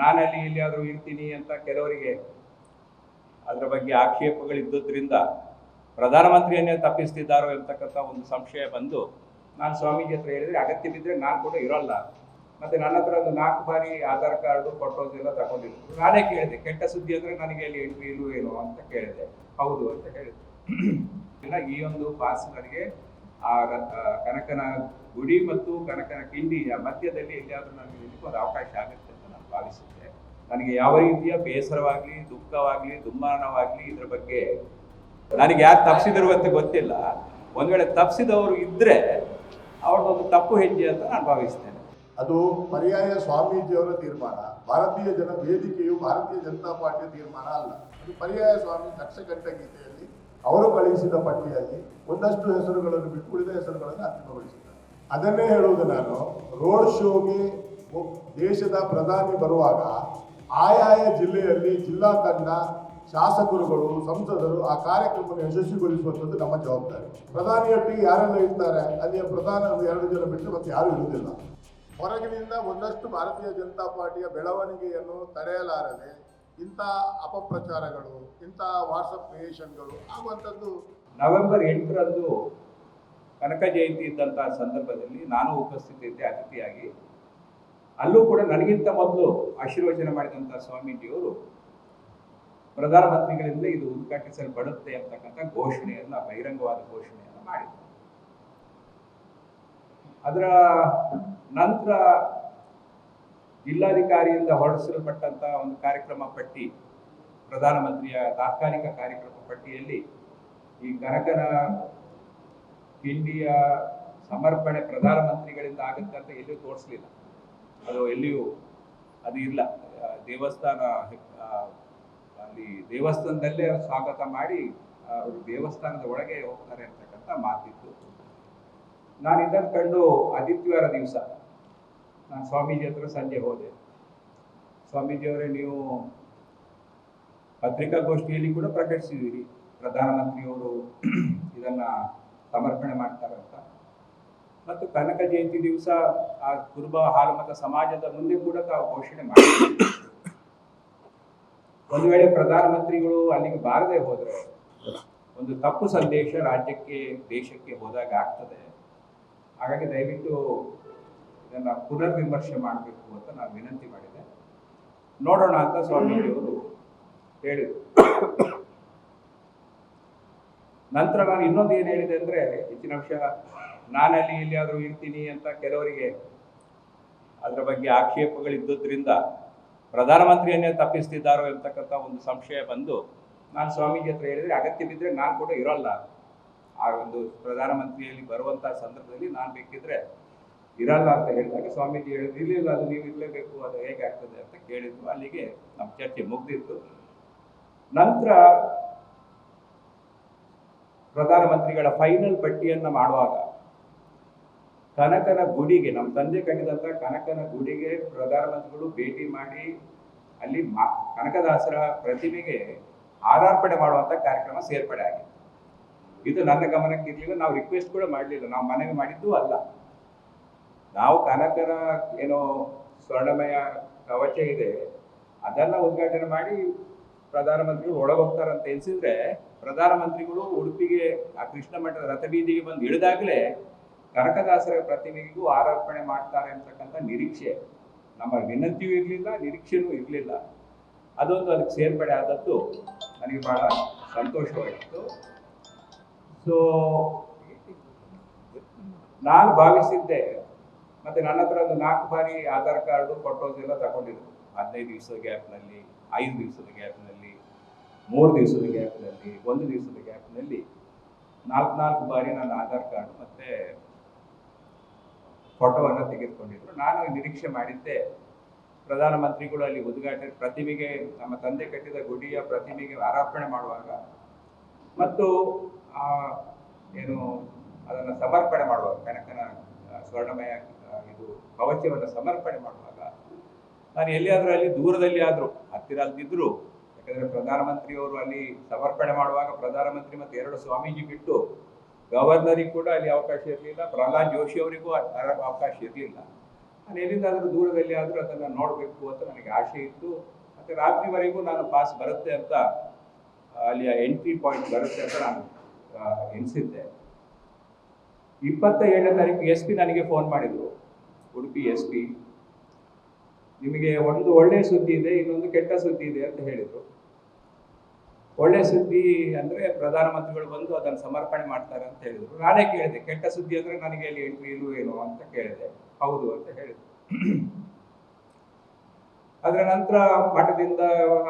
ನಾನಲ್ಲಿ ಎಲ್ಲಿಯಾದರೂ ಇರ್ತೀನಿ ಅಂತ ಕೆಲವರಿಗೆ ಅದರ ಬಗ್ಗೆ ಆಕ್ಷೇಪಗಳಿದ್ದದ್ರಿಂದ ಪ್ರಧಾನಮಂತ್ರಿಯನ್ನೇ ತಪ್ಪಿಸ್ತಿದ್ದಾರೋ ಎಂತಕ್ಕಂಥ ಒಂದು ಸಂಶಯ ಬಂದು ನಾನು ಸ್ವಾಮೀಜಿ ಹತ್ರ ಹೇಳಿದ್ರೆ ಅಗತ್ಯ ಬಿದ್ದರೆ ನಾನು ಕೂಡ ಇರೋಲ್ಲ. ಮತ್ತೆ ನನ್ನ ಹತ್ರ ಒಂದು ನಾಲ್ಕು ಬಾರಿ ಆಧಾರ್ ಕಾರ್ಡು, ಫೋಟೋಸ್ ಎಲ್ಲ ತಗೊಂಡಿದ್ರು. ನಾನೇ ಕೇಳಿದೆ, ಕೆಟ್ಟ ಸುದ್ದಿ ಅಂದ್ರೆ ನನಗೆ ಅಲ್ಲಿ ಎಂಟ್ರಿ ಇಲ್ಲೂ ಏನೋ ಅಂತ ಕೇಳಿದೆ. ಹೌದು ಅಂತ ಹೇಳಿದೆ ಇಲ್ಲ, ಈ ಒಂದು ಪಾಸ್ ನನಗೆ ಆ ಕನಕನ ಗುಡಿ ಮತ್ತು ಕನಕನ ಕಿಂಡಿಯ ಮಧ್ಯದಲ್ಲಿ ಎಲ್ಲಿಯಾದರೂ ನನಗೆ ಒಂದು ಅವಕಾಶ ಆಗುತ್ತೆ. ಭಾವಿಸಿದ್ದೆ ನನಗೆ ಯಾವ ರೀತಿಯ ಬೇಸರವಾಗಲಿ, ದುಃಖವಾಗಲಿ ದುಮ್ಮಾನವಾಗಲಿ ಇದ್ರ ಬಗ್ಗೆ ನನಗೆ ಯಾರು ತಪ್ಪಿಸಿದ್ರು ಅಂತ ಗೊತ್ತಿಲ್ಲ. ಒಂದ್ ವೇಳೆ ತಪ್ಪಿಸಿದವರು ಇದ್ದರೆ ಅವ್ರದ್ದೊಂದು ತಪ್ಪು ಹೆಜ್ಜೆ ಅಂತ ನಾನು ಭಾವಿಸ್ತೇನೆ. ಅದು ಪರ್ಯಾಯ ಸ್ವಾಮೀಜಿಯವರ ತೀರ್ಮಾನ. ಭಾರತೀಯ ಜನ ವೇದಿಕೆಯು ಭಾರತೀಯ ಜನತಾ ಪಾರ್ಟಿಯ ತೀರ್ಮಾನ ಅಲ್ಲ. ಅದು ಪರ್ಯಾಯ ಸ್ವಾಮಿ ಗೀತೆಯಲ್ಲಿ ಅವರು ಕಳುಹಿಸಿದ ಪಟ್ಟಿಯಲ್ಲಿ ಒಂದಷ್ಟು ಹೆಸರುಗಳನ್ನು ಬಿಟ್ಟು ಉಳಿದ ಹೆಸರುಗಳನ್ನು ಅಂತಿಮಗೊಳಿಸಿದ್ದಾರೆ. ಅದನ್ನೇ ಹೇಳುವುದು ನಾನು, ರೋಡ್ ಶೋಗೆ ದೇಶದ ಪ್ರಧಾನಿ ಬರುವಾಗ ಆಯಾಯ ಜಿಲ್ಲೆಯಲ್ಲಿ ಜಿಲ್ಲಾ ತಂಡ ಶಾಸಕರುಗಳು, ಸಂಸದರು ಆ ಕಾರ್ಯಕ್ರಮವನ್ನು ಯಶಸ್ವಿಗೊಳಿಸುವಂಥದ್ದು ನಮ್ಮ ಜವಾಬ್ದಾರಿ. ಪ್ರಧಾನಿಯೊಟ್ಟಿಗೆ ಯಾರೆಲ್ಲ ಇರ್ತಾರೆ? ಅಲ್ಲಿಯ ಪ್ರಧಾನ ಎರಡು ಜನ ಬಿಟ್ಟು ಮತ್ತೆ ಯಾರು ಇರುವುದಿಲ್ಲ. ಹೊರಗಿನಿಂದ ಒಂದಷ್ಟು ಭಾರತೀಯ ಜನತಾ ಪಾರ್ಟಿಯ ಬೆಳವಣಿಗೆಯನ್ನು ತಡೆಯಲಾರದೆ ಇಂಥ ಅಪಪ್ರಚಾರಗಳು, ಇಂಥ ವಾಟ್ಸಪ್ ಕ್ರಿಯೇಷನ್ಗಳು ಆಗುವಂಥದ್ದು ನವೆಂಬರ್ ಎಂಟರಂದು ಕನಕ ಜಯಂತಿ ಇದ್ದಂಥ ಸಂದರ್ಭದಲ್ಲಿ ನಾನು ಉಪಸ್ಥಿತಿಯಲ್ಲಿ ಅತಿಥಿಯಾಗಿ ಅಲ್ಲೂ ಕೂಡ ನನಗಿಂತ ಮೊದಲು ಆಶೀರ್ವಚನ ಮಾಡಿದಂಥ ಸ್ವಾಮೀಜಿಯವರು ಪ್ರಧಾನಮಂತ್ರಿಗಳಿಂದ ಇದು ಉದ್ಘಾಟಿಸಲ್ಪಡುತ್ತೆ ಅಂತಕ್ಕಂಥ ಘೋಷಣೆಯನ್ನ, ಬಹಿರಂಗವಾದ ಘೋಷಣೆಯನ್ನು ಮಾಡಿದರು. ಅದರ ನಂತರ ಜಿಲ್ಲಾಧಿಕಾರಿಯಿಂದ ಹೊರಡಿಸಲ್ಪಟ್ಟಂತಹ ಒಂದು ಕಾರ್ಯಕ್ರಮ ಪಟ್ಟಿ ಪ್ರಧಾನಮಂತ್ರಿಯ ತಾತ್ಕಾಲಿಕ ಕಾರ್ಯಕ್ರಮ ಪಟ್ಟಿಯಲ್ಲಿ ಈ ಕನಕನ ಕಿಂಡಿಯ ಸಮರ್ಪಣೆ ಪ್ರಧಾನಮಂತ್ರಿಗಳಿಂದ ಆಗುತ್ತೆ ಅಂತ ಎಲ್ಲೂ ತೋರಿಸ್ಲಿಲ್ಲ. ಅದು ಎಲ್ಲಿಯೂ ಅದು ಇಲ್ಲ. ದೇವಸ್ಥಾನ ಅಲ್ಲಿ ದೇವಸ್ಥಾನದಲ್ಲೇ ಸ್ವಾಗತ ಮಾಡಿ ಅವರು ದೇವಸ್ಥಾನದ ಒಳಗೆ ಹೋಗ್ತಾರೆ ಅಂತಕ್ಕಂಥ ಮಾತಿತ್ತು. ನಾನು ಇದನ್ನು ಕಂಡು ಆದಿತ್ಯವಾರ ದಿವಸ ನಾನು ಸ್ವಾಮೀಜಿ ಹತ್ರ ಸಂಜೆ ಹೋದೆ. ಸ್ವಾಮೀಜಿಯವರೇ ನೀವು ಪತ್ರಿಕಾಗೋಷ್ಠಿಯಲ್ಲಿ ಕೂಡ ಪ್ರಕಟಿಸಿದ್ದೀರಿ. ಪ್ರಧಾನಮಂತ್ರಿಯವರು ಇದನ್ನ ಸಮರ್ಪಣೆ ಮಾಡ್ತಾರಂತ ಮತ್ತು ಕನಕ ಜಯಂತಿ ದಿವಸ ಆ ಕುರುಬ ಹಾಲುಮತ ಸಮಾಜದ ಮುಂದೆ ಕೂಡ ತಾವು ಘೋಷಣೆ ಮಾಡಿ ಒಂದು ವೇಳೆ ಪ್ರಧಾನಮಂತ್ರಿಗಳು ಅಲ್ಲಿಗೆ ಬಾರದೆ ಹೋದರೆ, ಒಂದು ತಪ್ಪು ಸಂದೇಶ ರಾಜ್ಯಕ್ಕೆ, ದೇಶಕ್ಕೆ ಹೋದಾಗ ಆಗ್ತದೆ. ಹಾಗಾಗಿ ದಯವಿಟ್ಟು ಇದನ್ನ ಪುನರ್ ವಿಮರ್ಶೆ ಮಾಡಬೇಕು ಅಂತ ನಾನು ವಿನಂತಿ ಮಾಡಿದೆ. ನೋಡೋಣ ಅಂತ ಸ್ವಾಮೀಜಿಯವರು ಹೇಳಿದರು. ನಂತರ ನಾನು ಇನ್ನೊಂದು ಏನು ಹೇಳಿದೆ ಅಂದರೆ, ಹೆಚ್ಚಿನ ಅಂಶ ನಾನಲ್ಲಿ ಎಲ್ಲಿಯಾದರೂ ಇರ್ತೀನಿ ಅಂತ ಕೆಲವರಿಗೆ ಅದರ ಬಗ್ಗೆ ಆಕ್ಷೇಪಗಳಿದ್ದದ್ರಿಂದ ಪ್ರಧಾನಮಂತ್ರಿಯನ್ನೇ ತಪ್ಪಿಸ್ತಿದ್ದಾರೋ ಎಂತಕ್ಕಂಥ ಒಂದು ಸಂಶಯ ಬಂದು ನಾನು ಸ್ವಾಮೀಜಿ ಹತ್ರ ಹೇಳಿದ್ರೆ ಅಗತ್ಯ ಬಿದ್ದರೆ ನಾನು ಕೂಡ ಇರೋಲ್ಲ. ಆ ಒಂದು ಪ್ರಧಾನಮಂತ್ರಿಯಲ್ಲಿ ಬರುವಂತಹ ಸಂದರ್ಭದಲ್ಲಿ ನಾನು ಬೇಕಿದ್ರೆ ಇರಲ್ಲ ಅಂತ ಹೇಳಿದಾಗ ಸ್ವಾಮೀಜಿ ಹೇಳಿದ್ರು, ಇಲ್ಲ ಇಲ್ಲ, ಅದು ನೀವು ಇರಲೇಬೇಕು, ಅದು ಹೇಗೆ ಆಗ್ತದೆ? ಅಂತ ಕೇಳಿದ್ರು. ಅಲ್ಲಿಗೆ ನಮ್ಮ ಚರ್ಚೆ ಮುಗ್ದಿತ್ತು. ನಂತರ ಪ್ರಧಾನಮಂತ್ರಿಗಳ ಫೈನಲ್ ಪಟ್ಟಿಯನ್ನ ಮಾಡುವಾಗ ಕನಕನ ಗುಡಿಗೆ, ನಮ್ಮ ತಂದೆ ಕಟ್ಟಿದಂತ ಕನಕನ ಗುಡಿಗೆ ಪ್ರಧಾನಮಂತ್ರಿಗಳು ಭೇಟಿ ಮಾಡಿ, ಅಲ್ಲಿ ಮಾ- ಕನಕದಾಸರ ಪ್ರತಿಮೆಗೆ ಆರಾರ್ಪಣೆ ಮಾಡುವಂಥ ಕಾರ್ಯಕ್ರಮ ಸೇರ್ಪಡೆ ಆಗಿದೆ ಇದು ನನ್ನ ಗಮನಕ್ಕೆ ಇರಲಿಲ್ಲ ನಾವು ರಿಕ್ವೆಸ್ಟ್ ಕೂಡ ಮಾಡಲಿಲ್ಲ, ನಾವು ಮನವಿ ಮಾಡಿದ್ದು ಅಲ್ಲ. ನಾವು ಕನಕನ ಏನೋ ಸ್ವರ್ಣಮಯ ಕವಚ ಇದೆ, ಅದನ್ನ ಉದ್ಘಾಟನೆ ಮಾಡಿ ಪ್ರಧಾನಮಂತ್ರಿಗಳು ಒಳಗೋಗ್ತಾರಂತ ಎನಿಸಿದ್ರೆ ಪ್ರಧಾನಮಂತ್ರಿಗಳು ಉಡುಪಿಗೆ, ಆ ಕೃಷ್ಣ ಮಠದ ರಥಬೀದಿಗೆ ಬಂದು ಇಳಿದಾಗಲೇ ಕನಕದಾಸರ ಪ್ರತಿಮೆಗೂ ಆರೋಪಣೆ ಮಾಡ್ತಾರೆ ಅಂತಕ್ಕಂಥ ನಿರೀಕ್ಷೆ. ನಮ್ಮ ವಿನಂತಿಯೂ ಇರಲಿಲ್ಲ, ನಿರೀಕ್ಷೆನೂ ಇರಲಿಲ್ಲ. ಅದೊಂದು ಅದಕ್ಕೆ ಸೇರ್ಪಡೆ ಆದದ್ದು ನನಗೆ ಬಹಳ ಸಂತೋಷವಾಗಿತ್ತು. ಸೊ ನಾನು ಭಾವಿಸಿದ್ದೆ, ಮತ್ತೆ ನನ್ನ ಹತ್ರ ಒಂದು ನಾಲ್ಕು ಬಾರಿ ಆಧಾರ್ ಕಾರ್ಡು ಫೋಟೋಸ್ ಎಲ್ಲ ತಗೊಂಡಿದ್ರು. ಹದಿನೈದು ದಿವಸದ ಗ್ಯಾಪ್ನಲ್ಲಿ ಐದು ದಿವಸದ ಗ್ಯಾಪ್ನಲ್ಲಿ ಮೂರು ದಿವಸದ ಗ್ಯಾಪ್ನಲ್ಲಿ ಒಂದು ದಿವಸದ ಗ್ಯಾಪ್ನಲ್ಲಿ ನಾಲ್ಕು ನಾಲ್ಕು ಬಾರಿ ನನ್ನ ಆಧಾರ್ ಕಾರ್ಡ್ ಮತ್ತೆ ಫೋಟೋವನ್ನು ತೆಗೆದುಕೊಂಡಿದ್ರು. ನಾನು ನಿರೀಕ್ಷೆ ಮಾಡಿದ್ದೆ, ಪ್ರಧಾನಮಂತ್ರಿಗಳು ಅಲ್ಲಿ ಉದ್ಘಾಟನೆ, ಪ್ರತಿಮೆಗೆ, ನಮ್ಮ ತಂದೆ ಕಟ್ಟಿದ ಗುಡಿಯ ಪ್ರತಿಮೆಗೆ ಆರೋಪಣೆ ಮಾಡುವಾಗ ಮತ್ತು, ಆ, ಏನು, ಅದನ್ನು ಸಮರ್ಪಣೆ ಮಾಡುವಾಗ, ಕನಕನ ಸ್ವರ್ಣಮಯ ಇದು ಕವಚವನ್ನು ಸಮರ್ಪಣೆ ಮಾಡುವಾಗ, ನಾನು ಎಲ್ಲಿಯಾದರೂ ಅಲ್ಲಿ ದೂರದಲ್ಲಿ ಆದರೂ, ಹತ್ತಿರ ಅಲ್ದಿದ್ರು, ಯಾಕಂದರೆ ಪ್ರಧಾನಮಂತ್ರಿಯವರು ಅಲ್ಲಿ ಸಮರ್ಪಣೆ ಮಾಡುವಾಗ ಪ್ರಧಾನಮಂತ್ರಿ ಮತ್ತು ಎರಡು ಸ್ವಾಮೀಜಿ ಬಿಟ್ಟು ಗವರ್ನರಿಗೆ ಕೂಡ ಅಲ್ಲಿ ಅವಕಾಶ ಇರಲಿಲ್ಲ. ಪ್ರಹ್ಲಾದ್ ಜೋಶಿ ಅವರಿಗೂ ಅವಕಾಶ ಇರಲಿಲ್ಲ. ನಾನು ಎಲ್ಲಿಂದಾದರೂ ದೂರದಲ್ಲಿ ಆದರೂ ಅದನ್ನು ನೋಡಬೇಕು ಅಂತ ನನಗೆ ಆಸೆ ಇತ್ತು. ಮತ್ತು ರಾತ್ರಿವರೆಗೂ ನಾನು ಪಾಸ್ ಬರುತ್ತೆ ಅಂತ ಅಲ್ಲಿಯ ಎಂಟ್ರಿ ಪಾಯಿಂಟ್ ಬರುತ್ತೆ ಅಂತ ನಾನು ಎನಿಸಿದ್ದೆ ಇಪ್ಪತ್ತ ಏಳನೇ ತಾರೀಕು ಎಸ್ ಪಿ ನನಗೆ ಫೋನ್ ಮಾಡಿದರು. Udupi S P. ನಿಮಗೆ ಒಂದು ಒಳ್ಳೆಯ ಸುದ್ದಿ ಇದೆ, ಇನ್ನೊಂದು ಕೆಟ್ಟ ಸುದ್ದಿ ಇದೆ ಅಂತ ಹೇಳಿದರು. ಒಳ್ಳೆ ಸುದ್ದಿ ಅಂದರೆ ಪ್ರಧಾನಮಂತ್ರಿಗಳು ಬಂದು ಅದನ್ನು ಸಮರ್ಪಣೆ ಮಾಡ್ತಾರೆ ಅಂತ ಹೇಳಿದರು. ನಾನೇ ಕೇಳಿದೆ, ಕೆಟ್ಟ ಸುದ್ದಿ ಅಂದರೆ ನನಗೆ ಅಲ್ಲಿ ಎಂಟ್ರಿ ಇಲ್ವೇನೋ ಅಂತ ಕೇಳಿದೆ. ಹೌದು ಅಂತ ಹೇಳಿದ್ರು. ಅದರ ನಂತರ ಮಠದಿಂದ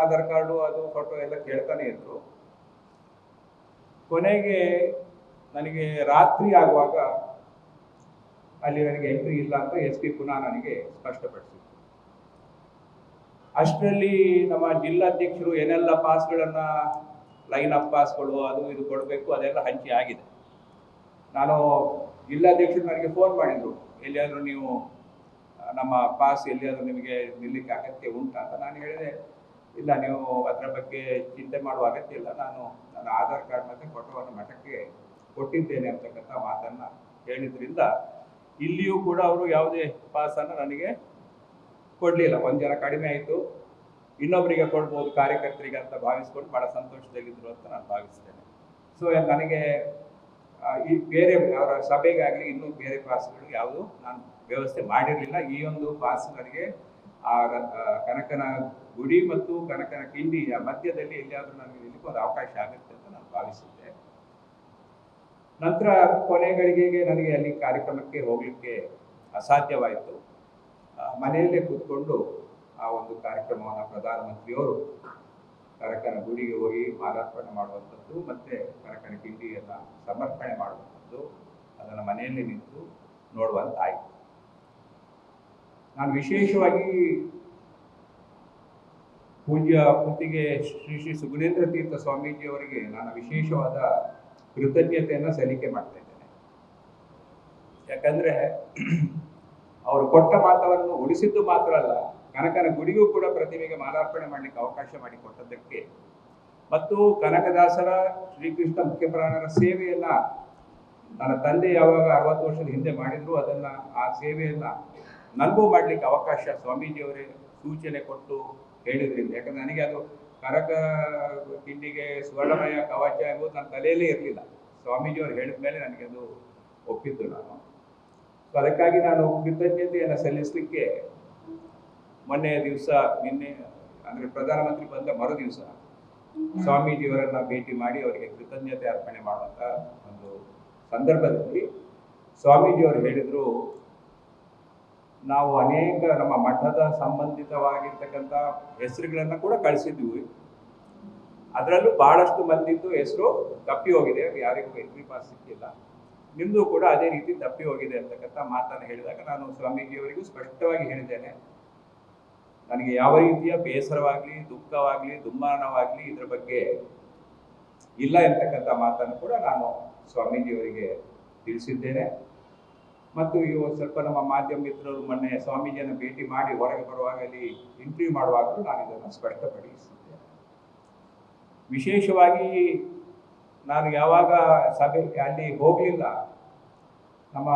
ಆಧಾರ್ ಕಾರ್ಡು ಅದು ಫೋಟೋ ಎಲ್ಲ ಕೇಳ್ತಾನೆ ಇದ್ರು. ಕೊನೆಗೆ ನನಗೆ ರಾತ್ರಿ ಆಗುವಾಗ ಅಲ್ಲಿ ನನಗೆ ಎಂಟ್ರಿ ಇಲ್ಲ ಅಂತ ಎಸ್ ಪಿ ಪುನಃ ನನಗೆ ಸ್ಪಷ್ಟಪಡಿಸಿದ್ರು. ಅಷ್ಟರಲ್ಲಿ ನಮ್ಮ ಜಿಲ್ಲಾಧ್ಯಕ್ಷರು ಏನೆಲ್ಲ ಪಾಸ್ಗಳನ್ನ ಲೈನ್ ಅಪ್ ಪಾಸ್ಗಳು ಅದು ಇದು ಕೊಡಬೇಕು ಅದೆಲ್ಲ ಹಂಚಿ ಆಗಿದೆ. ನಾನು ಜಿಲ್ಲಾಧ್ಯಕ್ಷರು ನನಗೆ ಫೋನ್ ಮಾಡಿದ್ರು, ಎಲ್ಲಿಯಾದರೂ ನೀವು ನಮ್ಮ ಪಾಸ್ ಎಲ್ಲಿಯಾದರೂ ನಿಮಗೆ ನಿಲ್ಲಕ್ಕೆ ಅಗತ್ಯ ಉಂಟಾ ಅಂತ ನಾನು ಹೇಳಿದೆ, ಇಲ್ಲ ನೀವು ಅದರ ಬಗ್ಗೆ ಚಿಂತೆ ಮಾಡುವ ಅಗತ್ಯ ಇಲ್ಲ, ನಾನು ನನ್ನ ಆಧಾರ್ ಕಾರ್ಡ್ ಮತ್ತು ಫೋಟೋವನ್ನು ಮಠಕ್ಕೆ ಕೊಟ್ಟಿದ್ದೇನೆ ಅಂತಕ್ಕಂಥ ಮಾತನ್ನು ಹೇಳಿದ್ರಿಂದ ಇಲ್ಲಿಯೂ ಕೂಡ ಅವರು ಯಾವುದೇ ಪಾಸನ್ನು ನನಗೆ ಕೊಡಲಿಲ್ಲ. ಒಂದು ಜನ ಕಡಿಮೆ ಆಯಿತು. ಇನ್ನೊಬ್ಬರಿಗೆ ಕೊಡ್ಬೋದು, ಕಾರ್ಯಕರ್ತರಿಗೆ ಅಂತ ಭಾವಿಸ್ಕೊಂಡು ಭಾಳ ಸಂತೋಷದಲ್ಲಿದ್ದರು ಅಂತ ನಾನು ಭಾವಿಸ್ತೇನೆ. ಸೊ ನನಗೆ ಈ ಬೇರೆ ಅವರ ಸಭೆಗಾಗಲಿ ಇನ್ನೂ ಬೇರೆ ಪಾಸ್ಗಳು ಯಾವುದು ನಾನು ವ್ಯವಸ್ಥೆ ಮಾಡಿರಲಿಲ್ಲ. ಈ ಒಂದು ಪಾಸ್ ನನಗೆ, ಆ ಕನಕನ ಗುಡಿ ಮತ್ತು ಕನಕನ ಕಿಂಡಿಯ ಮಧ್ಯದಲ್ಲಿ ಎಲ್ಲಿಯಾದರೂ ನನಗೆ ನಿಲ್ಲಕ್ಕೆ ಒಂದು ಅವಕಾಶ ಆಗುತ್ತೆ ಅಂತ ನಾನು ಭಾವಿಸಿದ್ದೆ ನಂತರ ಕೊನೆಗಳಿಗೆ ನನಗೆ ಅಲ್ಲಿ ಕಾರ್ಯಕ್ರಮಕ್ಕೆ ಹೋಗಲಿಕ್ಕೆ ಅಸಾಧ್ಯವಾಯಿತು. ಮನೆಯಲ್ಲೇ ಕೂತ್ಕೊಂಡು ಆ ಒಂದು ಕಾರ್ಯಕ್ರಮವನ್ನು ಪ್ರಧಾನಮಂತ್ರಿಯವರು ಕರಕನ ಗುಡಿಗೆ ಹೋಗಿ ಮಾಲಾರ್ಪಣೆ ಮಾಡುವಂಥದ್ದು ಮತ್ತೆ ಕರಕನ ಕಿಂಡಿಯನ್ನು ಸಮರ್ಪಣೆ ಮಾಡುವಂಥದ್ದು ಅದನ್ನು ಮನೆಯಲ್ಲಿ ನಿಂತು ನೋಡುವಂತಾಯಿತು. ನಾನು ವಿಶೇಷವಾಗಿ ಪೂಜ್ಯ ಮುತ್ತಿಗೆ ಶ್ರೀ ಶ್ರೀ ಸುಗುಣೇಂದ್ರ ತೀರ್ಥ ಸ್ವಾಮೀಜಿಯವರಿಗೆ ನಾನು ವಿಶೇಷವಾದ ಕೃತಜ್ಞತೆಯನ್ನು ಸಲ್ಲಿಕೆ ಮಾಡ್ತಾ ಇದ್ದೇನೆ. ಯಾಕಂದ್ರೆ ಅವರು ಕೊಟ್ಟ ಮಾತವನ್ನು ಉಳಿಸಿದ್ದು ಮಾತ್ರ ಅಲ್ಲ, ಕನಕನ ಗುಡಿಗೂ ಕೂಡ ಪ್ರತಿಮೆಗೆ ಮಾಲಾರ್ಪಣೆ ಮಾಡಲಿಕ್ಕೆ ಅವಕಾಶ ಮಾಡಿಕೊಟ್ಟದ್ದಕ್ಕೆ ಮತ್ತು ಕನಕದಾಸರ ಶ್ರೀಕೃಷ್ಣ ಮುಖ್ಯಪ್ರಾಣರ ಸೇವೆಯನ್ನ ನನ್ನ ತಂದೆ ಯಾವಾಗ ಅರವತ್ತು ವರ್ಷದ ಹಿಂದೆ ಮಾಡಿದ್ರು, ಅದನ್ನ ಆ ಸೇವೆಯನ್ನ ನನಗೂ ಮಾಡ್ಲಿಕ್ಕೆ ಅವಕಾಶ ಸ್ವಾಮೀಜಿಯವರೇ ಸೂಚನೆ ಕೊಟ್ಟು ಹೇಳಿದ್ರಿಂದ. ಯಾಕಂದ್ರೆ ನನಗೆ ಅದು ಕನಕ ಕಿಂಡಿಗೆ ಸುವರ್ಣಮಯ ಕವಚ ಎಂಬುದು ನನ್ನ ತಲೆಯಲ್ಲೇ ಇರಲಿಲ್ಲ. ಸ್ವಾಮೀಜಿಯವರು ಹೇಳಿದ ಮೇಲೆ ನನಗೆ ಅದು ಒಪ್ಪಿದ್ದು ನಾನು. ಸೊ ಅದಕ್ಕಾಗಿ ನಾನು ಕೃತಜ್ಞತೆಯನ್ನು ಸಲ್ಲಿಸಲಿಕ್ಕೆ ಮೊನ್ನೆ ದಿವಸ, ನಿನ್ನೆ, ಅಂದರೆ ಪ್ರಧಾನಮಂತ್ರಿ ಬಂದ ಮರು ದಿವಸ ಸ್ವಾಮೀಜಿಯವರನ್ನ ಭೇಟಿ ಮಾಡಿ ಅವರಿಗೆ ಕೃತಜ್ಞತೆ ಅರ್ಪಣೆ ಮಾಡುವಂಥ ಒಂದು ಸಂದರ್ಭದಲ್ಲಿ ಸ್ವಾಮೀಜಿಯವರು ಹೇಳಿದರು, ನಾವು ಅನೇಕ ನಮ್ಮ ಮಠದ ಸಂಬಂಧಿತವಾಗಿರ್ತಕ್ಕಂಥ ಹೆಸರುಗಳನ್ನು ಕೂಡ ಕಳಿಸಿದ್ವಿ. ಅದರಲ್ಲೂ ಬಹಳಷ್ಟು ಮಂದಿದ್ದು ಹೆಸರು ತಪ್ಪಿ ಹೋಗಿದೆ, ಯಾರಿಗೂ ಎಂಟ್ರಿ ಪಾಸ್ ಸಿಕ್ಕಿಲ್ಲ. ನಿಮ್ಮದು ಕೂಡ ಅದೇ ರೀತಿ ತಪ್ಪಿ ಹೋಗಿದೆ ಅಂತಕ್ಕಂಥ ಮಾತನ್ನು ಹೇಳಿದಾಗ ನಾನು ಸ್ವಾಮೀಜಿಯವರಿಗೂ ಸ್ಪಷ್ಟವಾಗಿ ಹೇಳಿದ್ದೇನೆ. ನನಗೆ ಯಾವ ರೀತಿಯ ಬೇಸರವಾಗಲಿ, ದುಃಖವಾಗಲಿ ದುಮ್ಮಾನವಾಗಲಿ ಇದ್ರ ಬಗ್ಗೆ ಇಲ್ಲ ಎಂತಕ್ಕಂಥ ಮಾತನ್ನು ಕೂಡ ನಾನು ಸ್ವಾಮೀಜಿಯವರಿಗೆ ತಿಳಿಸಿದ್ದೇನೆ. ಮತ್ತು ಇವು ಸ್ವಲ್ಪ ನಮ್ಮ ಮಾಧ್ಯಮ ಮಿತ್ರರು ಮೊನ್ನೆ ಸ್ವಾಮೀಜಿಯನ್ನು ಭೇಟಿ ಮಾಡಿ ಹೊರಗೆ ಬರುವಾಗ ಅಲ್ಲಿ ಇಂಟರ್ವ್ಯೂ ಮಾಡುವಾಗಲೂ ನಾನು ಇದನ್ನು ಸ್ಪಷ್ಟಪಡಿಸಿದ್ದೇನೆ. ವಿಶೇಷವಾಗಿ ನಾನು ಯಾವಾಗ ಸಭೆ ಅಲ್ಲಿ ಹೋಗಲಿಲ್ಲ, ನಮ್ಮ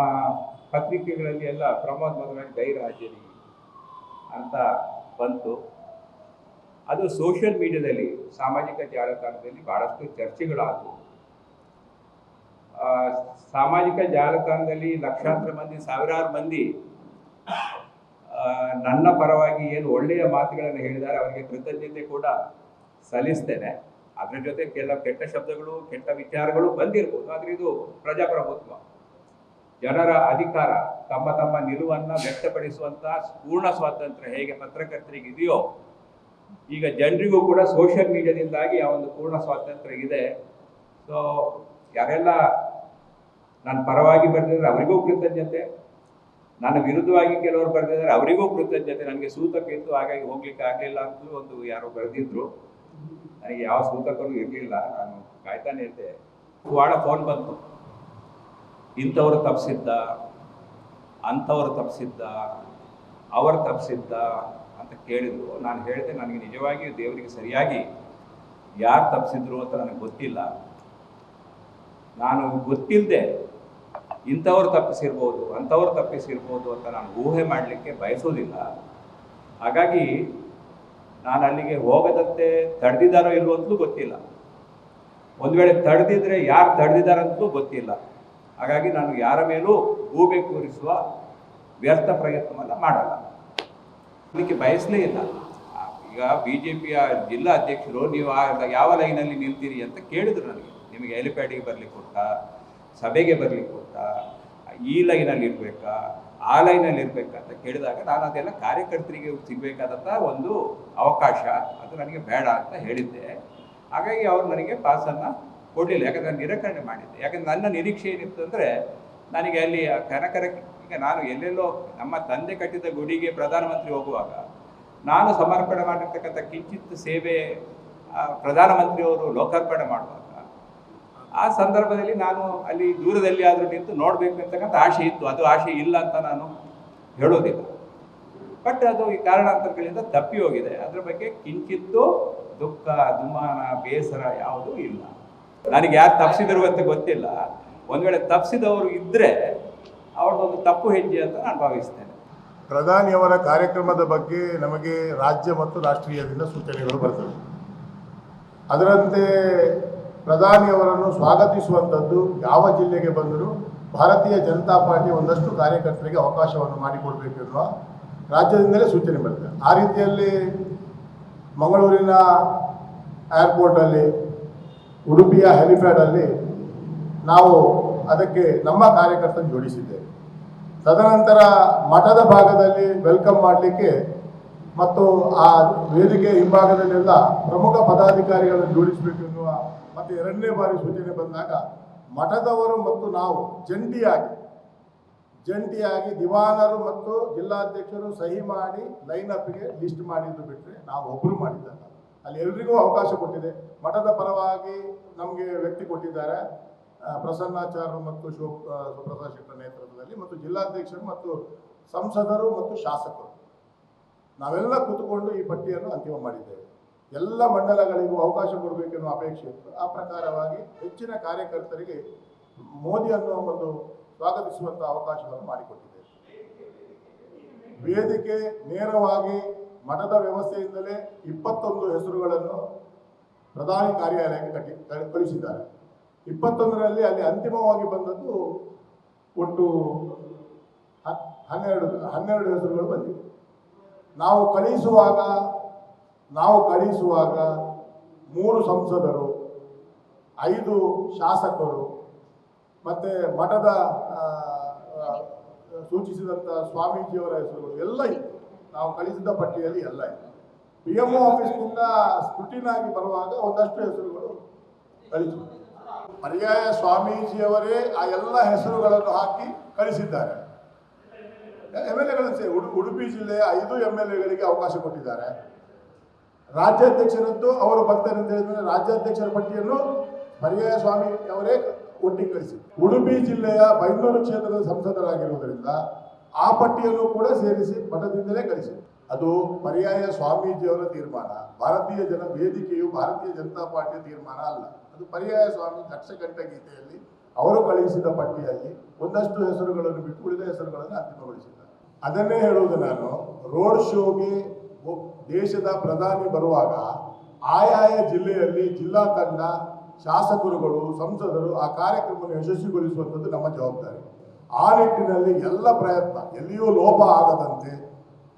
ಪತ್ರಿಕೆಗಳಲ್ಲಿ ಎಲ್ಲ ಪ್ರಮೋದ್ ಮದುವೆ ಹಾಜರಿ ಅಂತ ಬಂತು. ಅದು ಸೋಷಿಯಲ್ ಮೀಡಿಯಾದಲ್ಲಿ ಸಾಮಾಜಿಕ ಜಾಲತಾಣದಲ್ಲಿ ಬಹಳಷ್ಟು ಚರ್ಚೆಗಳಾದವು. ಸಾಮಾಜಿಕ ಜಾಲತಾಣದಲ್ಲಿ ಲಕ್ಷಾಂತರ ಮಂದಿ, ಸಾವಿರಾರು ಮಂದಿ ನನ್ನ ಪರವಾಗಿ ಏನು ಒಳ್ಳೆಯ ಮಾತುಗಳನ್ನು ಹೇಳಿದ್ದಾರೆ, ಅವರಿಗೆ ಕೃತಜ್ಞತೆ ಕೂಡ ಸಲ್ಲಿಸ್ತೇನೆ. ಅದ್ರ ಜೊತೆ ಕೆಲ ಕೆಟ್ಟ ಶಬ್ದಗಳು, ಕೆಟ್ಟ ವಿಚಾರಗಳು ಬಂದಿರ್ಬೋದು. ಆದ್ರೆ ಇದು ಪ್ರಜಾಪ್ರಭುತ್ವ. ಜನರ ಅಧಿಕಾರ, ತಮ್ಮ ತಮ್ಮ ನಿಲುವನ್ನ ವ್ಯಕ್ತಪಡಿಸುವಂತ ಪೂರ್ಣ ಸ್ವಾತಂತ್ರ್ಯ ಹೇಗೆ ಪತ್ರಕರ್ತರಿಗೆ ಇದೆಯೋ, ಈಗ ಜನರಿಗೂ ಕೂಡ ಸೋಷಿಯಲ್ ಮೀಡಿಯಾದಿಂದಾಗಿ ಆ ಒಂದು ಪೂರ್ಣ ಸ್ವಾತಂತ್ರ್ಯ ಇದೆ. ಸೊ ಯಾರೆಲ್ಲ ನನ್ನ ಪರವಾಗಿ ಬರ್ತಿದ್ರೆ ಅವರಿಗೂ ಕೃತಜ್ಞತೆ. ನನ್ನ ವಿರುದ್ಧವಾಗಿ ಕೆಲವರು ಬರೆದಿದ್ದಾರೆ ಅವರಿಗೂ ಕೃತಜ್ಞತೆ. ನನಗೆ ಸೂತಕ್ಕೆ ಇತ್ತು ಹಾಗಾಗಿ ಹೋಗ್ಲಿಕ್ಕೆ ಆಗಲಿಲ್ಲ ಅಂತಲೂ ಒಂದು ಯಾರೋ ಬರೆದಿದ್ರು. ನನಗೆ ಯಾವ ಸೂತಕನೂ ಇರಲಿಲ್ಲ. ನಾನು ಕಾಯ್ತಾನೆ ಇದ್ದೆ. ವಾಡ ಫೋನ್ ಬಂತು. ಇಂಥವ್ರು ತಪ್ಪಿಸಿದ್ದ ಅಂಥವ್ರು ತಪ್ಪಿಸಿದ್ದ ಅವರು ತಪ್ಪಿಸಿದ್ದ ಅಂತ ಕೇಳಿದ್ರು. ನಾನು ಹೇಳಿದೆ, ನನಗೆ ನಿಜವಾಗಿಯೂ ದೇವರಿಗೆ ಸರಿಯಾಗಿ ಯಾರು ತಪ್ಪಿಸಿದ್ರು ಅಂತ ನನಗೆ ಗೊತ್ತಿಲ್ಲ. ನಾನು ಗೊತ್ತಿಲ್ಲದೆ ಇಂಥವ್ರು ತಪ್ಪಿಸಿರ್ಬೋದು, ಅಂಥವ್ರು ತಪ್ಪಿಸಿರ್ಬೋದು ಅಂತ ನಾನು ಊಹೆ ಮಾಡಲಿಕ್ಕೆ ಬಯಸೋದಿಲ್ಲ. ಹಾಗಾಗಿ ನಾನು ಅಲ್ಲಿಗೆ ಹೋಗದಂತೆ ತಡೆದಿದ್ದಾರೋ ಇಲ್ವೋ ಅಂತಲೂ ಗೊತ್ತಿಲ್ಲ. ಒಂದು ವೇಳೆ ತಡೆದಿದ್ರೆ ಯಾರು ತಡೆದಿದ್ದಾರಂತಲೂ ಗೊತ್ತಿಲ್ಲ. ಹಾಗಾಗಿ ನಾನು ಯಾರ ಮೇಲೂ ಗೂಬೆ ಕೂರಿಸುವ ವ್ಯರ್ಥ ಪ್ರಯತ್ನವನ್ನ ಮಾಡಲ್ಲ. ಅದಕ್ಕೆ ಬಯಸಲೇ ಇಲ್ಲ. ಈಗ ಬಿ ಜೆ ಪಿಯ ಜಿಲ್ಲಾ ಅಧ್ಯಕ್ಷರು, ನೀವು ಯಾವ ಲೈನಲ್ಲಿ ನಿಲ್ತೀರಿ ಅಂತ ಕೇಳಿದ್ರು ನನಗೆ. ನಿಮಗೆ ಹೆಲಿಪ್ಯಾಡಿಗೆ ಬರಲಿಕ್ಕೆ ಕೊಡ್ತಾ ಸಭೆಗೆ ಬರಲಿಕ್ಕೆ ಕೊಟ್ಟ ಈ ಲೈನಲ್ಲಿ ಇರಬೇಕಾ ಆ ಲೈನಲ್ಲಿ ಇರಬೇಕಂತ ಕೇಳಿದಾಗ ನಾನು ಅದೆಲ್ಲ ಕಾರ್ಯಕರ್ತರಿಗೆ ಸಿಗಬೇಕಾದಂಥ ಒಂದು ಅವಕಾಶ. ಅದು ನನಗೆ ಬೇಡ ಅಂತ ಹೇಳಿದ್ದೆ. ಹಾಗಾಗಿ ಅವರು ನನಗೆ ಪಾಸನ್ನು ಕೊಡಲಿಲ್ಲ. ಯಾಕಂದ್ರೆ ನಾನು ನಿರಾಕರಣೆ ಮಾಡಿದ್ದೆ. ಯಾಕಂದ್ರೆ ನನ್ನ ನಿರೀಕ್ಷೆ ಏನಿತ್ತು ಅಂದರೆ ನನಗೆ ಅಲ್ಲಿ ಕನಕರ, ಈಗ ನಾನು ಎಲ್ಲೆಲ್ಲೋ ನಮ್ಮ ತಂದೆ ಕಟ್ಟಿದ ಗುಡಿಗೆ ಪ್ರಧಾನಮಂತ್ರಿ ಹೋಗುವಾಗ ನಾನು ಸಮರ್ಪಣೆ ಮಾಡಿರ್ತಕ್ಕಂಥ ಕಿಂಚಿತ್ ಸೇವೆ ಪ್ರಧಾನಮಂತ್ರಿಯವರು ಲೋಕಾರ್ಪಣೆ ಮಾಡುವಾಗ ಆ ಸಂದರ್ಭದಲ್ಲಿ ನಾನು ಅಲ್ಲಿ ದೂರದಲ್ಲಿ ಆದರೂ ನಿಂತು ನೋಡಬೇಕು ಅಂತಕ್ಕಂಥ ಆಸೆ ಇತ್ತು. ಅದು ಆಸೆ ಇಲ್ಲ ಅಂತ ನಾನು ಹೇಳೋದಿಲ್ಲ. ಬಟ್ ಅದು ಈ ಕಾರಣಾಂತರಗಳಿಂದ ತಪ್ಪಿ ಹೋಗಿದೆ. ಅದರ ಬಗ್ಗೆ ಕಿಂಚಿತ್ತು ದುಃಖ ದುಮಾನ ಬೇಸರ ಯಾವುದೂ ಇಲ್ಲ. ನನಗೆ ಯಾರು ತಪ್ಪಿಸಿದ್ರು ಅಂತ ಗೊತ್ತಿಲ್ಲ. ಒಂದು ವೇಳೆ ತಪ್ಪಿಸಿದವರು ಇದ್ದರೆ ಅವ್ರದ್ದೊಂದು ತಪ್ಪು ಹೆಜ್ಜೆ ಅಂತ ನಾನು ಭಾವಿಸ್ತೇನೆ. ಪ್ರಧಾನಿಯವರ ಕಾರ್ಯಕ್ರಮದ ಬಗ್ಗೆ ನಮಗೆ ರಾಜ್ಯ ಮತ್ತು ರಾಷ್ಟ್ರೀಯದಿಂದ ಸೂಚನೆಗಳು ಬರ್ತವೆ. ಅದರಂತೆ ಪ್ರಧಾನಿಯವರನ್ನು ಸ್ವಾಗತಿಸುವಂಥದ್ದು ಯಾವ ಜಿಲ್ಲೆಗೆ ಬಂದರೂ ಭಾರತೀಯ ಜನತಾ ಪಾರ್ಟಿ ಒಂದಷ್ಟು ಕಾರ್ಯಕರ್ತರಿಗೆ ಅವಕಾಶವನ್ನು ಮಾಡಿಕೊಡಬೇಕೆನ್ನುವ ರಾಜ್ಯದಿಂದಲೇ ಸೂಚನೆ ಬರುತ್ತೆ ಆ ರೀತಿಯಲ್ಲಿ ಮಂಗಳೂರಿನ ಏರ್ಪೋರ್ಟಲ್ಲಿ ಉಡುಪಿಯ ಹೆಲಿಪ್ಯಾಡಲ್ಲಿ ನಾವು ಅದಕ್ಕೆ ನಮ್ಮ ಕಾರ್ಯಕರ್ತನ ಜೋಡಿಸಿದ್ದೇವೆ. ತದನಂತರ ಮಠದ ಭಾಗದಲ್ಲಿ ವೆಲ್ಕಮ್ ಮಾಡಲಿಕ್ಕೆ ಮತ್ತು ಆ ವೇದಿಕೆ ಹಿಂಭಾಗದಲ್ಲೆಲ್ಲ ಪ್ರಮುಖ ಪದಾಧಿಕಾರಿಗಳನ್ನು ಜೋಡಿಸಬೇಕು ಮತ್ತು ಎರಡನೇ ಬಾರಿ ಸೂಚನೆ ಬಂದಾಗ ಮಠದವರು ಮತ್ತು ನಾವು ಜಂಟಿಯಾಗಿ ಜಂಟಿಯಾಗಿ ದಿವಾನರು ಮತ್ತು ಜಿಲ್ಲಾಧ್ಯಕ್ಷರು ಸಹಿ ಮಾಡಿ ಲೈನ್ ಅಪ್ಗೆ ಲಿಸ್ಟ್ ಮಾಡಿದ್ದು ಬಿಟ್ಟರೆ ನಾವು ಒಬ್ಬರು ಮಾಡಿದ್ದಲ್ಲ. ಅಲ್ಲಿ ಎಲ್ರಿಗೂ ಅವಕಾಶ ಕೊಟ್ಟಿದೆ. ಮಠದ ಪರವಾಗಿ ನಮಗೆ ವ್ಯಕ್ತಿ ಕೊಟ್ಟಿದ್ದಾರೆ. ಪ್ರಸನ್ನಾಚಾರ್ಯರು ಮತ್ತು ಶಿವ ಸುಪ್ರಸಾದ್ ಶೆಟ್ಟರ್ ನೇತೃತ್ವದಲ್ಲಿ ಮತ್ತು ಜಿಲ್ಲಾಧ್ಯಕ್ಷರು ಮತ್ತು ಸಂಸದರು ಮತ್ತು ಶಾಸಕರು. ನಾವೆಲ್ಲ ಕೂತ್ಕೊಂಡು ಈ ಪಟ್ಟಿಯನ್ನು ಅಂತಿಮ ಮಾಡಿದ್ದೇವೆ. ಎಲ್ಲ ಮಂಡಲಗಳಿಗೂ ಅವಕಾಶ ಕೊಡಬೇಕೆನ್ನುವ ಅಪೇಕ್ಷೆ ಇತ್ತು. ಆ ಪ್ರಕಾರವಾಗಿ ಹೆಚ್ಚಿನ ಕಾರ್ಯಕರ್ತರಿಗೆ ಮೋದಿಯನ್ನು ಒಂದು ಸ್ವಾಗತಿಸುವಂಥ ಅವಕಾಶವನ್ನು ಮಾಡಿಕೊಟ್ಟಿದೆ. ವೇದಿಕೆ ನೇರವಾಗಿ ಮಠದ ವ್ಯವಸ್ಥೆಯಿಂದಲೇ ಇಪ್ಪತ್ತೊಂದು ಹೆಸರುಗಳನ್ನು ಪ್ರಧಾನಿ ಕಾರ್ಯಾಲಯಕ್ಕೆ ಕಟ್ಟಿ ಕಳಿ- ಕಳಿಸಿದ್ದಾರೆ. ಇಪ್ಪತ್ತೊಂದರಲ್ಲಿ ಅಲ್ಲಿ ಅಂತಿಮವಾಗಿ ಬಂದದ್ದು ಒಟ್ಟು ಹನ್ನೆರಡು ಹನ್ನೆರಡು ಹೆಸರುಗಳು ಬಂದಿವೆ. ನಾವು ಕಳಿಸುವಾಗ ನಾವು ಕಳಿಸುವಾಗ ಮೂರು ಸಂಸದರು, ಐದು ಶಾಸಕರು, ಮತ್ತು ಮಠದ ಸೂಚಿಸಿದಂಥ ಸ್ವಾಮೀಜಿಯವರ ಹೆಸರುಗಳು ಎಲ್ಲ ಇತ್ತು. ನಾವು ಕಳಿಸಿದ ಪಟ್ಟಿಯಲ್ಲಿ ಎಲ್ಲ ಇತ್ತು. ಪಿ ಎಂ ಒ ಆಫೀಸ್ನಿಂದ ಸ್ಕ್ರೂಟಿನ್ ಆಗಿ ಬರುವಾಗ ಒಂದಷ್ಟು ಹೆಸರುಗಳು ಕಳಿಸಿದ್ರು ಪರ್ಯಾಯ ಸ್ವಾಮೀಜಿಯವರೇ ಆ ಎಲ್ಲ ಹೆಸರುಗಳನ್ನು ಹಾಕಿ ಕಳಿಸಿದ್ದಾರೆ. ಎಂ ಎಲ್ ಎಗಳನ್ನು ಉಡುಪಿ ಜಿಲ್ಲೆಯ ಐದು ಎಂ ಎಲ್ ಎಗಳಿಗೆ ಅವಕಾಶ ಕೊಟ್ಟಿದ್ದಾರೆ. ರಾಜ್ಯಾಧ್ಯಕ್ಷರದ್ದು ಅವರು ಬರ್ತಾರೆ ಅಂತ ಹೇಳಿದ್ರೆ ರಾಜ್ಯಾಧ್ಯಕ್ಷರ ಪಟ್ಟಿಯನ್ನು ಪರ್ಯಾಯ ಸ್ವಾಮಿ ಅವರೇ ಒಟ್ಟಿಗೆ ಕಳಿಸಿ ಉಡುಪಿ ಜಿಲ್ಲೆಯ ಬೈಂದೂರು ಕ್ಷೇತ್ರದ ಸಂಸದರಾಗಿರುವುದರಿಂದ ಆ ಪಟ್ಟಿಯನ್ನು ಕೂಡ ಸೇರಿಸಿ ಮಠದಿಂದಲೇ ಕಳಿಸಿ ಅದು ಪರ್ಯಾಯ ಸ್ವಾಮೀಜಿಯವರ ತೀರ್ಮಾನ. ಭಾರತೀಯ ಜನ ವೇದಿಕೆಯು ಭಾರತೀಯ ಜನತಾ ಪಾರ್ಟಿಯ ತೀರ್ಮಾನ ಅಲ್ಲ. ಅದು ಪರ್ಯಾಯ ಸ್ವಾಮಿ ದಕ್ಷಕಂಠ ಗೀತೆಯಲ್ಲಿ ಅವರು ಕಳುಹಿಸಿದ ಪಟ್ಟಿಯಲ್ಲಿ ಒಂದಷ್ಟು ಹೆಸರುಗಳನ್ನು ಬಿಟ್ಟು ಉಳಿದ ಹೆಸರುಗಳನ್ನು ಅಂತಿಮಗೊಳಿಸಿದ್ದಾರೆ. ಅದನ್ನೇ ಹೇಳುವುದು ನಾನು. ರೋಡ್ ಶೋಗೆ ದೇಶದ ಪ್ರಧಾನಿ ಬರುವಾಗ ಆಯಾಯ ಜಿಲ್ಲೆಯಲ್ಲಿ ಜಿಲ್ಲಾ ತಂಡ, ಶಾಸಕರುಗಳು, ಸಂಸದರು ಆ ಕಾರ್ಯಕ್ರಮವನ್ನು ಯಶಸ್ವಿಗೊಳಿಸುವಂಥದ್ದು ನಮ್ಮ ಜವಾಬ್ದಾರಿ. ಆ ನಿಟ್ಟಿನಲ್ಲಿ ಎಲ್ಲ ಪ್ರಯತ್ನ, ಎಲ್ಲಿಯೂ ಲೋಪ ಆಗದಂತೆ,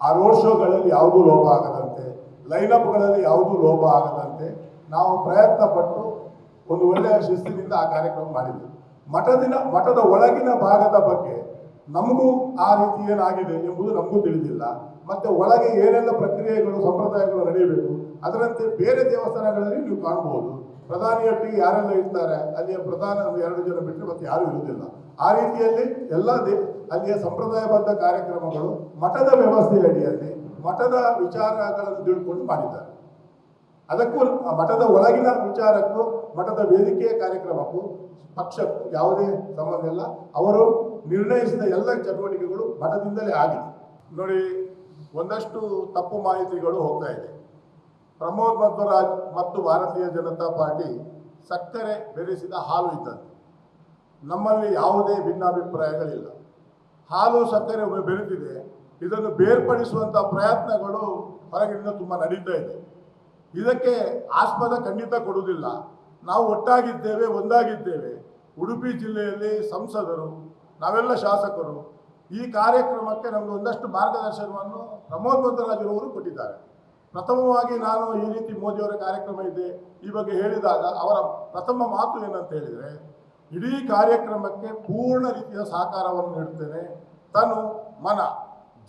ಆ ರೋಡ್ ಶೋಗಳಲ್ಲಿ ಯಾವುದೂ ಲೋಪ ಆಗದಂತೆ, ಲೈನಪ್ಗಳಲ್ಲಿ ಯಾವುದೂ ಲೋಪ ಆಗದಂತೆ ನಾವು ಪ್ರಯತ್ನ ಪಟ್ಟು ಒಂದು ಒಳ್ಳೆಯ ಶಿಸ್ತಿನಿಂದ ಆ ಕಾರ್ಯಕ್ರಮ ಮಾಡಿದ್ವಿ. ಮಠದಿನ, ಮಠದ ಒಳಗಿನ ಭಾಗದ ಬಗ್ಗೆ ನಮಗೂ ಆ ರೀತಿ ಏನಾಗಿದೆ ಎಂಬುದು ನಮಗೂ ತಿಳಿದಿಲ್ಲ. ಮತ್ತೆ ಒಳಗೆ ಏನೆಲ್ಲ ಪ್ರಕ್ರಿಯೆಗಳು, ಸಂಪ್ರದಾಯಗಳು ನಡೆಯಬೇಕು, ಅದರಂತೆ ಬೇರೆ ದೇವಸ್ಥಾನಗಳಲ್ಲಿ ನೀವು ಕಾಣಬಹುದು. ಪ್ರಧಾನಿಯೊಟ್ಟಿಗೆ ಯಾರೆಲ್ಲ ಇರ್ತಾರೆ, ಅಲ್ಲಿಯ ಪ್ರಧಾನ ಎರಡು ಜನ ಬಿಟ್ಟರೆ ಮತ್ತೆ ಯಾರು ಇರುವುದಿಲ್ಲ. ಆ ರೀತಿಯಲ್ಲಿ ಎಲ್ಲ ದೇ, ಅಲ್ಲಿಯ ಸಂಪ್ರದಾಯಬದ್ಧ ಕಾರ್ಯಕ್ರಮಗಳು ಮಠದ ವ್ಯವಸ್ಥೆಯ ಅಡಿಯಲ್ಲಿ ಮಠದ ವಿಚಾರಗಳನ್ನು ತಿಳ್ಕೊಂಡು ಮಾಡಿದ್ದಾರೆ. ಅದಕ್ಕೂ ಮಠದ ಒಳಗಿನ ವಿಚಾರಕ್ಕೂ, ಮಠದ ವೇದಿಕೆಯ ಕಾರ್ಯಕ್ರಮಕ್ಕೂ ಪಕ್ಷಕ್ಕೂ ಯಾವುದೇ ಸಂಬಂಧ ಇಲ್ಲ. ಅವರು ನಿರ್ಣಯಿಸಿದ ಎಲ್ಲ ಚಟುವಟಿಕೆಗಳು ಮಠದಿಂದಲೇ ಆಗಿದೆ. ನೋಡಿ, ಒಂದಷ್ಟು ತಪ್ಪು ಮಾಹಿತಿಗಳು ಹೋಗ್ತಾ ಇದೆ. ಪ್ರಮೋದ್ ಮಧ್ವರಾಜ್ ಮತ್ತು ಭಾರತೀಯ ಜನತಾ ಪಾರ್ಟಿ ಸಕ್ಕರೆ ಬೆರೆಸಿದ ಹಾಲು ಇದ್ದಂತೆ ನಮ್ಮಲ್ಲಿ ಯಾವುದೇ ಭಿನ್ನಾಭಿಪ್ರಾಯಗಳಿಲ್ಲ. ಹಾಲು ಸಕ್ಕರೆ ಬೆರೆತಿದೆ, ಇದನ್ನು ಬೇರ್ಪಡಿಸುವಂಥ ಪ್ರಯತ್ನಗಳು ಹೊರಗಿನಿಂದ ತುಂಬ ನಡೀತಾ ಇದೆ. ಇದಕ್ಕೆ ಆಸ್ಪದ ಖಂಡಿತ ಕೊಡುವುದಿಲ್ಲ. ನಾವು ಒಟ್ಟಾಗಿದ್ದೇವೆ, ಒಂದಾಗಿದ್ದೇವೆ. ಉಡುಪಿ ಜಿಲ್ಲೆಯಲ್ಲಿ ಸಂಸದರು ನಾವೆಲ್ಲ ಶಾಸಕರು ಈ ಕಾರ್ಯಕ್ರಮಕ್ಕೆ ನಮಗೆ ಒಂದಷ್ಟು ಮಾರ್ಗದರ್ಶನವನ್ನು ಪ್ರಮೋದ್ ಅವರು ಕೊಟ್ಟಿದ್ದಾರೆ. ಪ್ರಥಮವಾಗಿ ನಾನು ಈ ರೀತಿ ಮೋದಿಯವರ ಕಾರ್ಯಕ್ರಮ ಇದೆ ಈ ಬಗ್ಗೆ ಹೇಳಿದಾಗ ಅವರ ಪ್ರಥಮ ಮಾತು ಏನಂತ ಹೇಳಿದರೆ, ಇಡೀ ಕಾರ್ಯಕ್ರಮಕ್ಕೆ ಪೂರ್ಣ ರೀತಿಯ ಸಹಕಾರವನ್ನು ನೀಡುತ್ತೇನೆ. ತನು ಮನ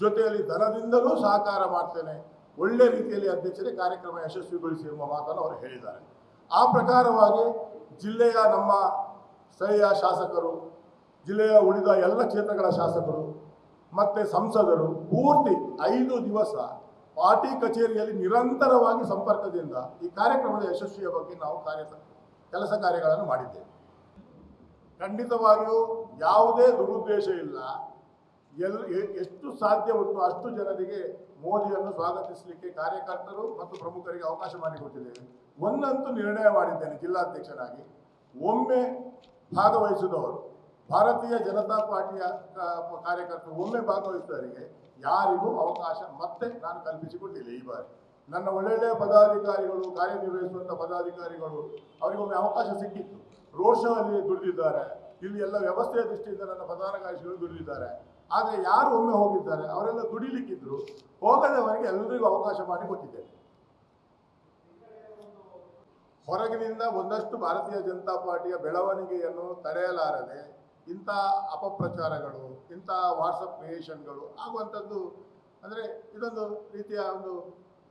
ಜೊತೆಯಲ್ಲಿ ಧನದಿಂದಲೂ ಸಹಕಾರ ಮಾಡ್ತೇನೆ. ಒಳ್ಳೆ ರೀತಿಯಲ್ಲಿ ಅಧ್ಯಕ್ಷರೇ ಕಾರ್ಯಕ್ರಮ ಯಶಸ್ವಿಗೊಳಿಸಿ ಎಂಬ ಮಾತನ್ನು ಅವರು ಹೇಳಿದ್ದಾರೆ. ಆ ಪ್ರಕಾರವಾಗಿ ಜಿಲ್ಲೆಯ ನಮ್ಮ ಸ್ಥಳೀಯ ಶಾಸಕರು ಜಿಲ್ಲೆಯ ಉಳಿದ ಎಲ್ಲ ಕ್ಷೇತ್ರಗಳ ಶಾಸಕರು ಮತ್ತೆ ಸಂಸದರು ಪೂರ್ತಿ ಐದು ದಿವಸ ಪಾರ್ಟಿ ಕಚೇರಿಯಲ್ಲಿ ನಿರಂತರವಾಗಿ ಸಂಪರ್ಕದಿಂದ ಈ ಕಾರ್ಯಕ್ರಮದ ಯಶಸ್ವಿಯ ಬಗ್ಗೆ ನಾವು ಕಾರ್ಯ ಕೆಲಸ ಕಾರ್ಯಗಳನ್ನು ಮಾಡಿದ್ದೇವೆ. ಖಂಡಿತವಾಗಿಯೂ ಯಾವುದೇ ದುರುದ್ದೇಶ ಇಲ್ಲ. ಎಲ್ ಎಷ್ಟು ಸಾಧ್ಯ ಉಂಟು ಅಷ್ಟು ಜನರಿಗೆ ಮೋದಿಯನ್ನು ಸ್ವಾಗತಿಸಲಿಕ್ಕೆ ಕಾರ್ಯಕರ್ತರು ಮತ್ತು ಪ್ರಮುಖರಿಗೆ ಅವಕಾಶ ಮಾಡಿಕೊಟ್ಟಿದ್ದೇವೆ. ಒಂದಂತೂ ನಿರ್ಣಯ ಮಾಡಿದ್ದೇನೆ ಜಿಲ್ಲಾಧ್ಯಕ್ಷನಾಗಿ ಒಮ್ಮೆ ಭಾಗವಹಿಸಿದವರು ಭಾರತೀಯ ಜನತಾ ಪಾರ್ಟಿಯ ಕಾರ್ಯಕರ್ತರು ಒಮ್ಮೆ ಭಾಗವಹಿಸಿದವರಿಗೆ ಯಾರಿಗೂ ಅವಕಾಶ ಮತ್ತೆ ನಾನು ಕಲ್ಪಿಸಿಕೊಟ್ಟಿಲ್ಲ ಈ ಬಾರಿ. ನನ್ನ ಒಳ್ಳೊಳ್ಳೆಯ ಪದಾಧಿಕಾರಿಗಳು ಕಾರ್ಯನಿರ್ವಹಿಸುವಂಥ ಪದಾಧಿಕಾರಿಗಳು ಅವರಿಗೊಮ್ಮೆ ಅವಕಾಶ ಸಿಕ್ಕಿತ್ತು. ರೋಡ್ ಶೋ ಅಲ್ಲಿ ದುಡಿದಿದ್ದಾರೆ. ಇಲ್ಲಿ ಎಲ್ಲ ವ್ಯವಸ್ಥೆಯ ದೃಷ್ಟಿಯಿಂದ ನನ್ನ ಪ್ರಧಾನ ಕಾರ್ಯದರ್ಶಿಗಳು ದುಡಿದಿದ್ದಾರೆ. ಆದರೆ ಯಾರು ಒಮ್ಮೆ ಹೋಗಿದ್ದಾರೆ, ಅವರೆಲ್ಲ ದುಡಿಲಿಕ್ಕಿದ್ರು, ಹೋಗದವರಿಗೆ ಎಲ್ಲರಿಗೂ ಅವಕಾಶ ಮಾಡಿ ಕೊಟ್ಟಿದ್ದೇನೆ. ಹೊರಗಿನಿಂದ ಒಂದಷ್ಟು ಭಾರತೀಯ ಜನತಾ ಪಾರ್ಟಿಯ ಬೆಳವಣಿಗೆಯನ್ನು ತಡೆಯಲಾರದೆ ಇಂಥ ಅಪಪ್ರಚಾರಗಳು, ಇಂಥ ವಾಟ್ಸಪ್ ಕ್ರಿಯೇಷನ್ಗಳು ಆಗುವಂಥದ್ದು ಅಂದರೆ ಇದೊಂದು ರೀತಿಯ ಒಂದು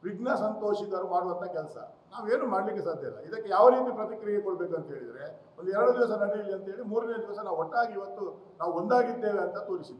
ವಿಘ್ನ ಸಂತೋಷಿಕರು ಮಾಡುವಂಥ ಕೆಲಸ. ನಾವೇನು ಮಾಡಲಿಕ್ಕೆ ಸಾಧ್ಯ ಇಲ್ಲ. ಇದಕ್ಕೆ ಯಾವ ರೀತಿ ಪ್ರತಿಕ್ರಿಯೆ ಕೊಡಬೇಕು ಅಂತ ಹೇಳಿದರೆ, ಒಂದು ಎರಡು ದಿವಸ ನಡೆಯಲಿ ಅಂತೇಳಿ ಮೂರನೇ ದಿವಸ ನಾವು ಒಟ್ಟಾಗಿ ಇವತ್ತು ನಾವು ಒಂದಾಗಿದ್ದೇವೆ ಅಂತ ತೋರಿಸಿದ್ವಿ